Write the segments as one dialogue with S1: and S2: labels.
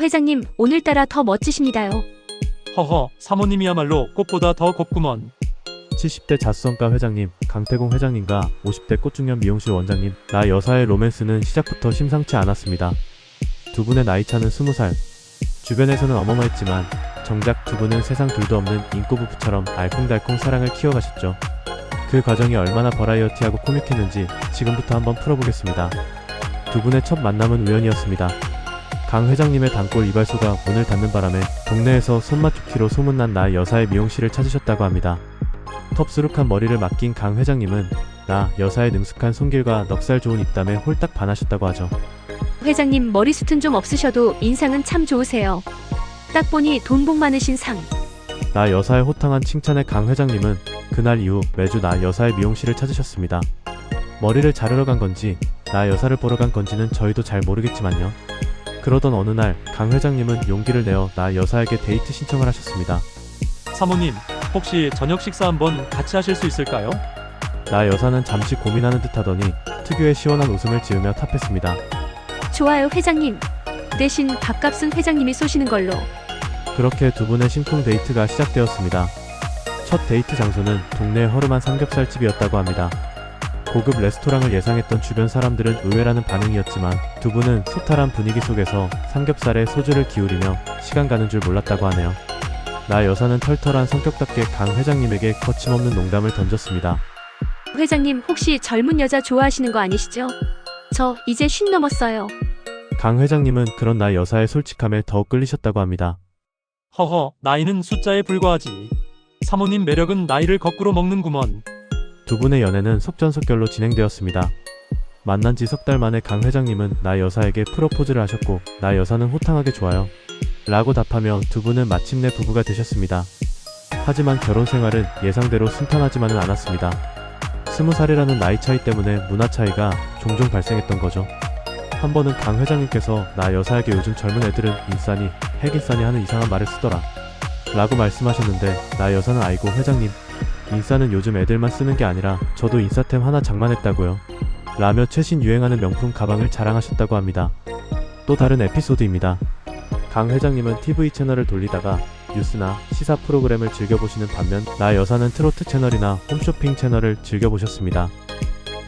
S1: 회장님, 오늘따라 더 멋지십니다요.
S2: 허허, 사모님이야말로 꽃보다 더 곱구먼.
S3: 70대 자수성가 회장님, 강태공 회장님과 50대 꽃중년 미용실 원장님, 나 여사의 로맨스는 시작부터 심상치 않았습니다. 두 분의 나이 차는 20살. 주변에서는 어마어마했지만 정작 두 분은 세상 둘도 없는 인꼬 부부처럼 알콩달콩 사랑을 키워가셨죠. 그 과정이 얼마나 버라이어티하고 코믹했는지 지금부터 한번 풀어보겠습니다. 두 분의 첫 만남은 우연이었습니다. 강 회장님의 단골 이발소가 문을 닫는 바람에 동네에서 손맛 좋기로 소문난 나 여사의 미용실을 찾으셨다고 합니다. 텁수룩한 머리를 맡긴 강 회장님은 나 여사의 능숙한 손길과 넉살 좋은 입담에 홀딱 반하셨다고 하죠.
S1: 회장님, 머리숱은 좀 없으셔도 인상은 참 좋으세요. 딱 보니 돈복 많으신 상.
S3: 나 여사의 호탕한 칭찬에 강 회장님은 그날 이후 매주 나 여사의 미용실을 찾으셨습니다. 머리를 자르러 간 건지 나 여사를 보러 간 건지는 저희도 잘 모르겠지만요. 그러던 어느 날 강 회장님은 용기를 내어 나 여사에게 데이트 신청을 하셨습니다.
S2: 사모님, 혹시 저녁 식사 한번 같이 하실 수 있을까요?
S3: 나 여사는 잠시 고민하는 듯 하더니 특유의 시원한 웃음을 지으며 탑했습니다.
S1: 좋아요, 회장님. 대신 밥값은 회장님이 쏘시는 걸로.
S3: 그렇게 두 분의 심쿵 데이트가 시작되었습니다. 첫 데이트 장소는 동네 허름한 삼겹살집이었다고 합니다. 고급 레스토랑을 예상했던 주변 사람들은 의외라는 반응이었지만 두 분은 소탈한 분위기 속에서 삼겹살에 소주를 기울이며 시간 가는 줄 몰랐다고 하네요. 나 여사는 털털한 성격답게 강 회장님에게 거침없는 농담을 던졌습니다.
S1: 회장님, 혹시 젊은 여자 좋아하시는 거 아니시죠? 저 이제 쉰 넘었어요.
S3: 강 회장님은 그런 나 여사의 솔직함에 더욱 끌리셨다고 합니다.
S2: 허허, 나이는 숫자에 불과하지. 사모님 매력은 나이를 거꾸로 먹는구먼.
S3: 두 분의 연애는 속전속결로 진행되었습니다. 만난 지 석 달 만에 강 회장님은 나 여사에게 프로포즈를 하셨고 나 여사는 호탕하게 좋아요. 라고 답하며 두 분은 마침내 부부가 되셨습니다. 하지만 결혼 생활은 예상대로 순탄하지만은 않았습니다. 스무 살이라는 나이 차이 때문에 문화 차이가 종종 발생했던 거죠. 한 번은 강 회장님께서 나 여사에게 요즘 젊은 애들은 인싸니 핵인싸니 하는 이상한 말을 쓰더라. 라고 말씀하셨는데 나 여사는 아이고 회장님 인싸는 요즘 애들만 쓰는 게 아니라 저도 인싸템 하나 장만했다고요. 라며 최신 유행하는 명품 가방을 자랑하셨다고 합니다. 또 다른 에피소드입니다. 강 회장님은 TV 채널을 돌리다가 뉴스나 시사 프로그램을 즐겨보시는 반면 나 여사는 트로트 채널이나 홈쇼핑 채널을 즐겨보셨습니다.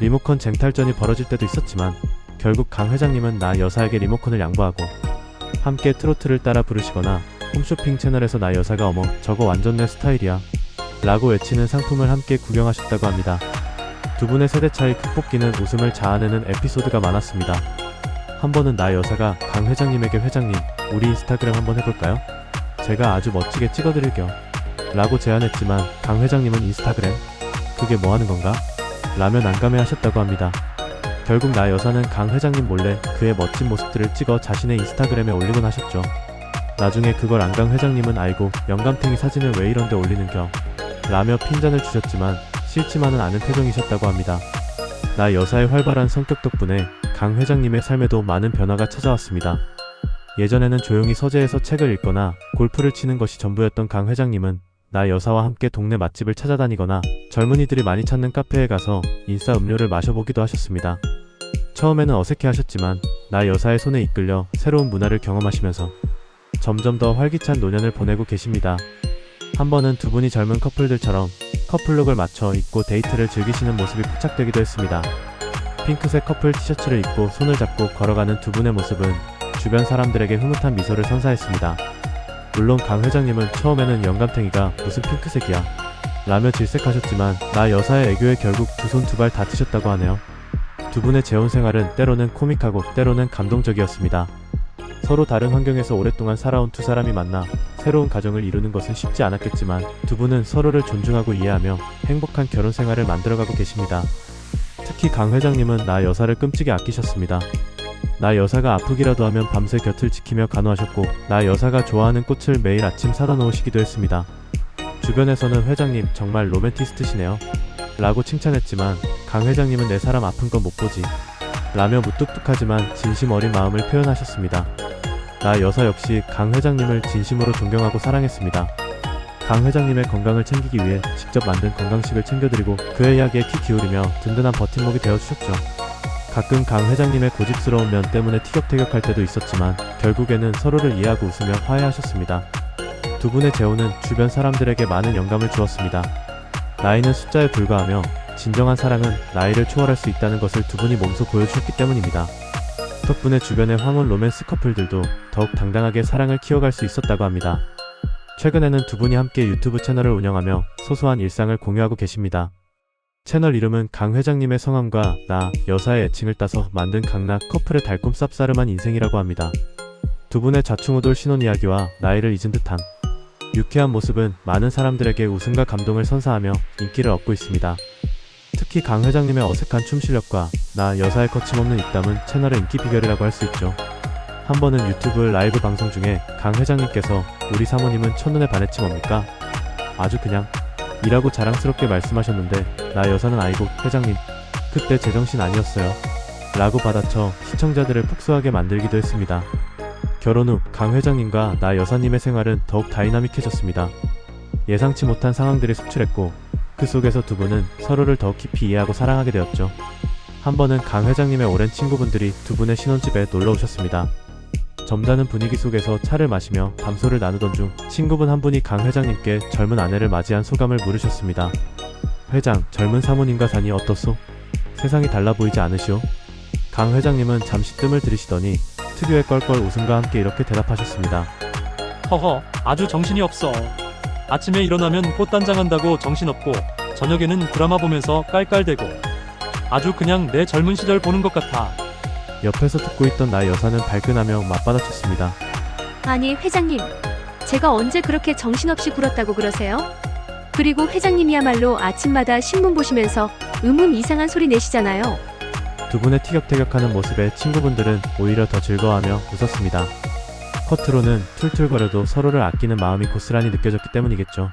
S3: 리모컨 쟁탈전이 벌어질 때도 있었지만 결국 강 회장님은 나 여사에게 리모컨을 양보하고 함께 트로트를 따라 부르시거나 홈쇼핑 채널에서 나 여사가 어머 저거 완전 내 스타일이야 라고 외치는 상품을 함께 구경하셨다고 합니다. 두 분의 세대 차이 극복기는 웃음을 자아내는 에피소드가 많았습니다. 한 번은 나 여사가 강 회장님에게 회장님, 우리 인스타그램 한번 해볼까요? 제가 아주 멋지게 찍어드릴게요. 라고 제안했지만 강 회장님은 인스타그램? 그게 뭐 하는 건가? 라며 난감해 하셨다고 합니다. 결국 나 여사는 강 회장님 몰래 그의 멋진 모습들을 찍어 자신의 인스타그램에 올리곤 하셨죠. 나중에 그걸 안강 회장님은 알고 영감탱이 사진을 왜 이런데 올리는 겨? 라며 핀잔을 주셨지만 싫지만은 않은 표정이셨다고 합니다. 나 여사의 활발한 성격 덕분에 강 회장님의 삶에도 많은 변화가 찾아왔습니다. 예전에는 조용히 서재에서 책을 읽거나 골프를 치는 것이 전부였던 강 회장님은 나 여사와 함께 동네 맛집을 찾아다니거나 젊은이들이 많이 찾는 카페에 가서 인싸 음료를 마셔보기도 하셨습니다. 처음에는 어색해 하셨지만 나 여사의 손에 이끌려 새로운 문화를 경험하시면서 점점 더 활기찬 노년을 보내고 계십니다. 한 번은 두 분이 젊은 커플들처럼 커플룩을 맞춰 입고 데이트를 즐기시는 모습이 포착되기도 했습니다. 핑크색 커플 티셔츠를 입고 손을 잡고 걸어가는 두 분의 모습은 주변 사람들에게 흐뭇한 미소를 선사했습니다. 물론 강 회장님은 처음에는 영감탱이가 무슨 핑크색이야 라며 질색하셨지만 나 여사의 애교에 결국 두 손 두 발 다치셨다고 하네요. 두 분의 재혼 생활은 때로는 코믹하고 때로는 감동적이었습니다. 서로 다른 환경에서 오랫동안 살아온 두 사람이 만나 새로운 가정을 이루는 것은 쉽지 않았겠지만 두 분은 서로를 존중하고 이해하며 행복한 결혼 생활을 만들어가고 계십니다. 특히 강 회장님은 나 여사를 끔찍이 아끼셨습니다. 나 여사가 아프기라도 하면 밤새 곁을 지키며 간호하셨고 나 여사가 좋아하는 꽃을 매일 아침 사다 놓으시기도 했습니다. 주변에서는 회장님 정말 로맨티스트시네요. 라고 칭찬했지만 강 회장님은 내 사람 아픈 건 못 보지. 라며 무뚝뚝하지만 진심 어린 마음을 표현하셨습니다. 나 여사 역시 강 회장님을 진심으로 존경하고 사랑했습니다. 강 회장님의 건강을 챙기기 위해 직접 만든 건강식을 챙겨드리고 그의 이야기에 키 기울이며 든든한 버팀목이 되어주셨죠. 가끔 강 회장님의 고집스러운 면 때문에 티격태격할 때도 있었지만 결국에는 서로를 이해하고 웃으며 화해하셨습니다. 두 분의 재혼은 주변 사람들에게 많은 영감을 주었습니다. 나이는 숫자에 불과하며 진정한 사랑은 나이를 초월할 수 있다는 것을 두 분이 몸소 보여주셨기 때문입니다. 덕분에 주변의 황혼 로맨스 커플들도 더욱 당당하게 사랑을 키워갈 수 있었다고 합니다. 최근에는 두 분이 함께 유튜브 채널을 운영하며 소소한 일상을 공유하고 계십니다. 채널 이름은 강 회장님의 성함과 나 여사의 애칭을 따서 만든 강락 커플의 달콤 쌉싸름한 인생이라고 합니다. 두 분의 좌충우돌 신혼 이야기와 나이를 잊은 듯한 유쾌한 모습은 많은 사람들에게 웃음과 감동을 선사하며 인기를 얻고 있습니다. 특히 강 회장님의 어색한 춤 실력과 나 여사의 거침없는 입담은 채널의 인기 비결이라고 할 수 있죠. 한 번은 유튜브 라이브 방송 중에 강 회장님께서 우리 사모님은 첫눈에 반했지 뭡니까? 아주 그냥 이라고 자랑스럽게 말씀하셨는데 나 여사는 아이고 회장님 그때 제정신 아니었어요 라고 받아쳐 시청자들을 폭소하게 만들기도 했습니다. 결혼 후 강 회장님과 나 여사님의 생활은 더욱 다이나믹해졌습니다. 예상치 못한 상황들이 속출했고 그 속에서 두 분은 서로를 더 깊이 이해하고 사랑하게 되었죠. 한 번은 강 회장님의 오랜 친구분들이 두 분의 신혼집에 놀러 오셨습니다. 점잖은 분위기 속에서 차를 마시며 담소를 나누던 중 친구분 한 분이 강 회장님께 젊은 아내를 맞이한 소감을 물으셨습니다. 회장, 젊은 사모님과 사니 어떻소? 세상이 달라 보이지 않으시오? 강 회장님은 잠시 뜸을 들이시더니 특유의 껄껄 웃음과 함께 이렇게 대답하셨습니다.
S2: 허허, 아주 정신이 없어. 아침에 일어나면 꽃단장한다고 정신없고, 저녁에는 드라마 보면서 깔깔대고. 아주 그냥 내 젊은 시절 보는 것 같아.
S3: 옆에서 듣고 있던 나 여사는 발끈하며 맞받아쳤습니다.
S1: 아니, 회장님. 제가 언제 그렇게 정신없이 굴었다고 그러세요? 그리고 회장님이야말로 아침마다 신문 보시면서 음음 이상한 소리 내시잖아요.
S3: 두 분의 티격태격하는 모습에 친구분들은 오히려 더 즐거워하며 웃었습니다. 커트로는 툴툴거려도 서로를 아끼는 마음이 고스란히 느껴졌기 때문이겠죠.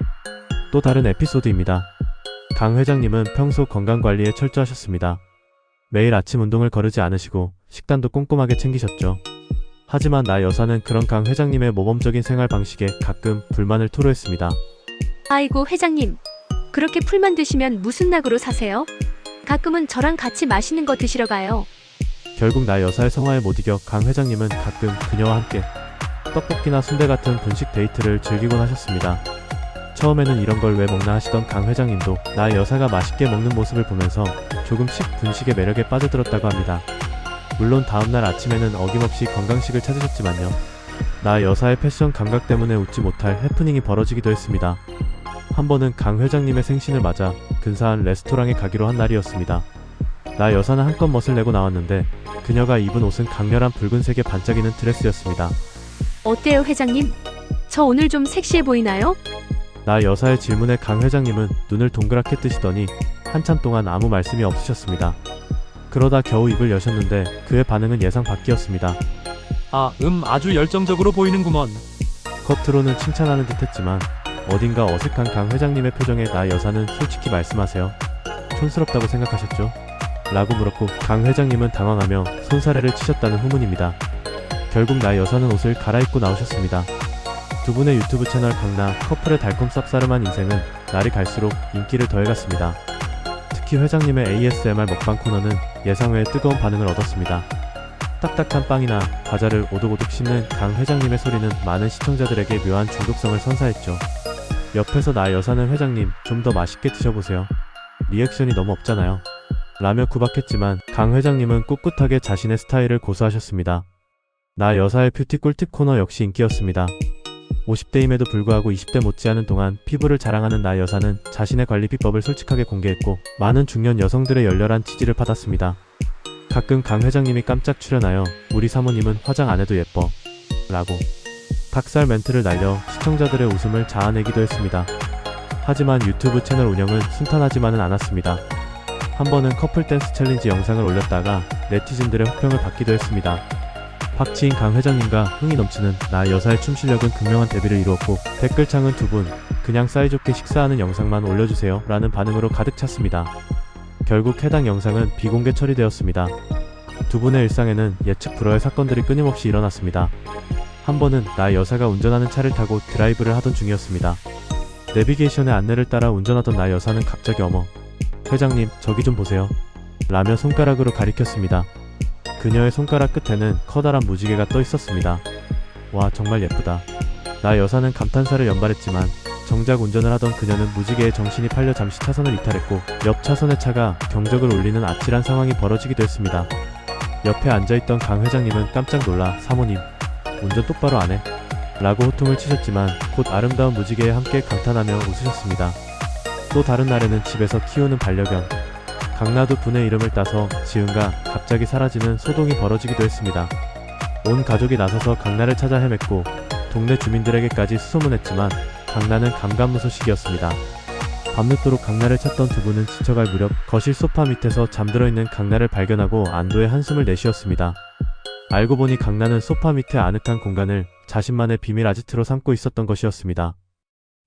S3: 또 다른 에피소드입니다. 강 회장님은 평소 건강관리에 철저하셨습니다. 매일 아침 운동을 거르지 않으시고 식단도 꼼꼼하게 챙기셨죠. 하지만 나 여사는 그런 강 회장님의 모범적인 생활 방식에 가끔 불만을 토로했습니다.
S1: 아이고, 회장님. 그렇게 풀만 드시면 무슨 낙으로 사세요? 가끔은 저랑 같이 맛있는 거 드시러 가요.
S3: 결국 나 여사의 성화에 못 이겨 강 회장님은 가끔 그녀와 함께 떡볶이나 순대 같은 분식 데이트를 즐기곤 하셨습니다. 처음에는 이런 걸 왜 먹나 하시던 강 회장님도 나 여사가 맛있게 먹는 모습을 보면서 조금씩 분식의 매력에 빠져들었다고 합니다. 물론 다음날 아침에는 어김없이 건강식을 찾으셨지만요. 나 여사의 패션 감각 때문에 웃지 못할 해프닝이 벌어지기도 했습니다. 한 번은 강 회장님의 생신을 맞아 근사한 레스토랑에 가기로 한 날이었습니다. 나 여사는 한껏 멋을 내고 나왔는데 그녀가 입은 옷은 강렬한 붉은색의 반짝이는 드레스였습니다.
S1: 어때요, 회장님? 저 오늘 좀 섹시해 보이나요?
S3: 나 여사의 질문에 강 회장님은 눈을 동그랗게 뜨시더니 한참 동안 아무 말씀이 없으셨습니다. 그러다 겨우 입을 여셨는데 그의 반응은 예상 밖이었습니다.
S2: 아, 음, 아주 열정적으로 보이는구먼.
S3: 겉으로는 칭찬하는 듯 했지만 어딘가 어색한 강 회장님의 표정에 나 여사는 솔직히 말씀하세요. 촌스럽다고 생각하셨죠? 라고 물었고 강 회장님은 당황하며 손사래를 치셨다는 후문입니다. 결국 나 여사는 옷을 갈아입고 나오셨습니다. 두 분의 유튜브 채널 강나 커플의 달콤 쌉싸름한 인생은 날이 갈수록 인기를 더해갔습니다. 특히 회장님의 ASMR 먹방 코너는 예상 외의 뜨거운 반응을 얻었습니다. 딱딱한 빵이나 과자를 오독오독 씹는 강 회장님의 소리는 많은 시청자들에게 묘한 중독성을 선사했죠. 옆에서 나 여사는 회장님 좀 더 맛있게 드셔보세요. 리액션이 너무 없잖아요. 라며 구박했지만 강 회장님은 꿋꿋하게 자신의 스타일을 고수하셨습니다. 나 여사의 뷰티 꿀팁 코너 역시 인기였습니다. 50대임에도 불구하고 20대 못지않은 동안 피부를 자랑하는 나 여사는 자신의 관리 비법을 솔직하게 공개했고 많은 중년 여성들의 열렬한 지지를 받았습니다. 가끔 강 회장님이 깜짝 출연하여 우리 사모님은 화장 안 해도 예뻐 라고 닭살 멘트를 날려 시청자들의 웃음을 자아내기도 했습니다. 하지만 유튜브 채널 운영은 순탄하지만은 않았습니다. 한 번은 커플 댄스 챌린지 영상을 올렸다가 네티즌들의 호평을 받기도 했습니다. 박치인 강 회장님과 흥이 넘치는 나 여사의 춤 실력은 극명한 데뷔를 이루었고 댓글창은 두 분 그냥 사이좋게 식사하는 영상만 올려주세요 라는 반응으로 가득 찼습니다. 결국 해당 영상은 비공개 처리되었습니다. 두 분의 일상에는 예측 불허의 사건들이 끊임없이 일어났습니다. 한 번은 나 여사가 운전하는 차를 타고 드라이브를 하던 중이었습니다. 내비게이션의 안내를 따라 운전하던 나 여사는 갑자기 어머 회장님 저기 좀 보세요 라며 손가락으로 가리켰습니다. 그녀의 손가락 끝에는 커다란 무지개가 떠 있었습니다. 와, 정말 예쁘다. 나 여사는 감탄사를 연발했지만 정작 운전을 하던 그녀는 무지개에 정신이 팔려 잠시 차선을 이탈했고 옆 차선의 차가 경적을 울리는 아찔한 상황이 벌어지기도 했습니다. 옆에 앉아있던 강 회장님은 깜짝 놀라 사모님 운전 똑바로 안 해? 라고 호통을 치셨지만 곧 아름다운 무지개에 함께 감탄하며 웃으셨습니다. 또 다른 날에는 집에서 키우는 반려견 강나두 분의 이름을 따서 지은가 갑자기 사라지는 소동이 벌어지기도 했습니다. 온 가족이 나서서 강나를 찾아 헤맸고 동네 주민들에게까지 수소문했지만 강나는 감감무소식이었습니다. 밤늦도록 강나를 찾던 두 분은 지쳐갈 무렵 거실 소파 밑에서 잠들어 있는 강나를 발견하고 안도의 한숨을 내쉬었습니다. 알고 보니 강나는 소파 밑의 아늑한 공간을 자신만의 비밀 아지트로 삼고 있었던 것이었습니다.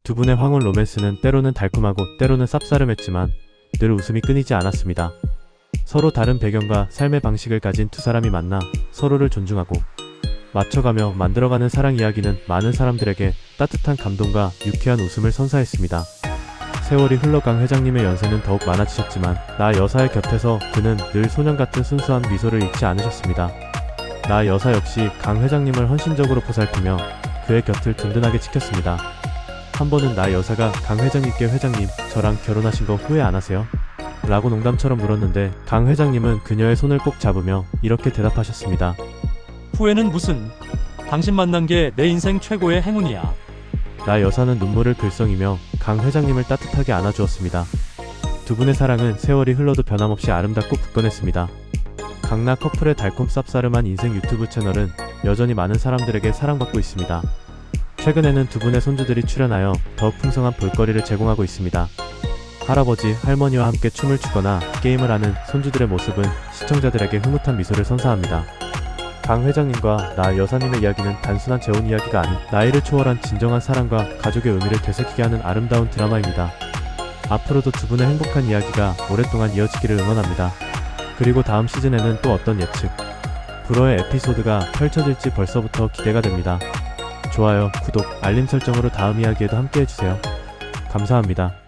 S3: 두 분의 황혼 로맨스는 때로는 달콤하고 때로는 쌉싸름했지만 늘 웃음이 끊이지 않았습니다. 서로 다른 배경과 삶의 방식을 가진 두 사람이 만나 서로를 존중하고 맞춰가며 만들어가는 사랑 이야기는 많은 사람들에게 따뜻한 감동과 유쾌한 웃음을 선사했습니다. 세월이 흘러 강 회장님의 연세는 더욱 많아지셨지만 나 여사의 곁에서 그는 늘 소년 같은 순수한 미소를 잃지 않으셨습니다. 나 여사 역시 강 회장님을 헌신적으로 보살피며 그의 곁을 든든하게 지켰습니다. 한 번은 나 여사가 강 회장님께 회장님 저랑 결혼하신 거 후회 안 하세요? 라고 농담처럼 물었는데 강 회장님은 그녀의 손을 꼭 잡으며 이렇게 대답하셨습니다.
S2: 후회는 무슨? 당신 만난 게 내 인생 최고의 행운이야.
S3: 나 여사는 눈물을 글썽이며 강 회장님을 따뜻하게 안아주었습니다. 두 분의 사랑은 세월이 흘러도 변함없이 아름답고 굳건했습니다. 강나 커플의 달콤 쌉싸름한 인생 유튜브 채널은 여전히 많은 사람들에게 사랑받고 있습니다. 최근에는 두 분의 손주들이 출연하여 더욱 풍성한 볼거리를 제공하고 있습니다. 할아버지, 할머니와 함께 춤을 추거나 게임을 하는 손주들의 모습은 시청자들에게 흐뭇한 미소를 선사합니다. 강 회장님과 나 여사님의 이야기는 단순한 재혼 이야기가 아닌 나이를 초월한 진정한 사랑과 가족의 의미를 되새기게 하는 아름다운 드라마입니다. 앞으로도 두 분의 행복한 이야기가 오랫동안 이어지기를 응원합니다. 그리고 다음 시즌에는 또 어떤 예측, 불어의 에피소드가 펼쳐질지 벌써부터 기대가 됩니다. 좋아요, 구독, 알림 설정으로 다음 이야기에도 함께 해주세요. 감사합니다.